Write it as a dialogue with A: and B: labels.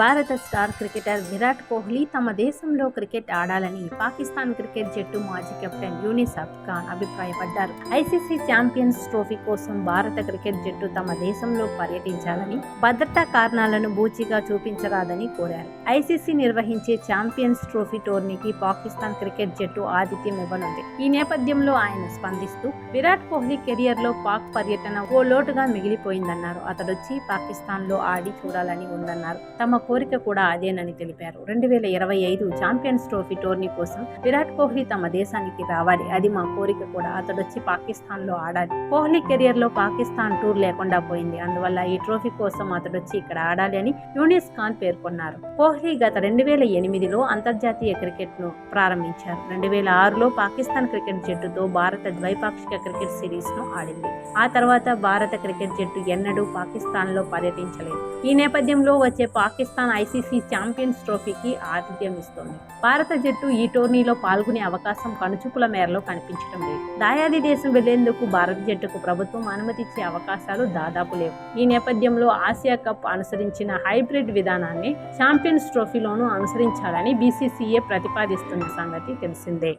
A: భారత star cricketer Virat Kohli తమ దేశంలో క్రికెట్ ఆడాలని పాకిస్తాన్ క్రికెట్ జట్టు మాజీ కెప్టెన్ యూనిస్ ఖాన్ అభిప్రాయపడ్డారు. ఐసీసీ ఛాంపియన్స్ ట్రోఫీ కోసం భారత క్రికెట్ జట్టు తమ దేశంలో పర్యటించాలని భద్రతా కారణాలను బూచిగా చూపించరాదని కోరారు. ఐసీసీ నిర్వహించే ఛాంపియన్స్ ట్రోఫీ టోర్నీకి పాకిస్తాన్ క్రికెట్ జట్టు ఆతిథ్యం ఇవ్వనుంది. ఈ నేపథ్యంలో ఆయన స్పందిస్తూ విరాట్ కోహ్లీ కెరియర్లో పాక్ పర్యటన ఓ లోటుగా మిగిలిపోయిందన్నారు. అతడొచ్చి పాకిస్తాన్లో ఆడి చూడాలని ఉందన్నారు. తమ కోరిక కూడా అదేనని తెలిపారు. రెండు వేల ఇరవై ఐదు ఛాంపియన్స్ ట్రోఫీ టోర్నీ కోసం విరాట్ కోహ్లీ తమ దేశానికి రావాలి. అది మా కోరిక కూడా. అతడొచ్చి పాకిస్తాన్లో ఆడాలి. కోహ్లీ కెరియర్లో పాకిస్తాన్ టూర్ లేకుండా పోయింది. అందువల్ల ఈ ట్రోఫీ కోసం అతడొచ్చి ఇక్కడ ఆడాలి అని యూనిస్ ఖాన్ పేర్కొన్నారు. కోహ్లీ గత రెండు వేల ఎనిమిదిలో అంతర్జాతీయ క్రికెట్ను ప్రారంభించారు. రెండు వేల ఆరులో పాకిస్తాన్ క్రికెట్ జట్టుతో భారత ద్వైపాక్షిక క్రికెట్ సిరీస్ను ఆడింది. ఆ తర్వాత భారత క్రికెట్ జట్టు ఎన్నడూ పాకిస్తాన్లో పర్యటించలేదు. ఈ నేపథ్యంలో వచ్చే పాకిస్తాన్ ఐసీసీ ఛాంపియన్స్ ట్రోఫీకి ఆతిథ్యం ఇస్తోంది. భారత జట్టు ఈ టోర్నీలో పాల్గొనే అవకాశం కనుచూపుల మేరలో కనిపించడం లేదు. దాయాది దేశం వెళ్ళేందుకు భారత జట్టుకు ప్రభుత్వం అనుమతిచ్చే అవకాశాలు దాదాపు లేవు. ఈ నేపథ్యంలో ఆసియా కప్ అనుసరించిన హైబ్రిడ్ విధానాన్ని ఛాంపియన్స్ ట్రోఫీలోనూ అనుసరించాలని బీసీసీఏ ప్రతిపాదిస్తున్న సంగతి తెలిసిందే.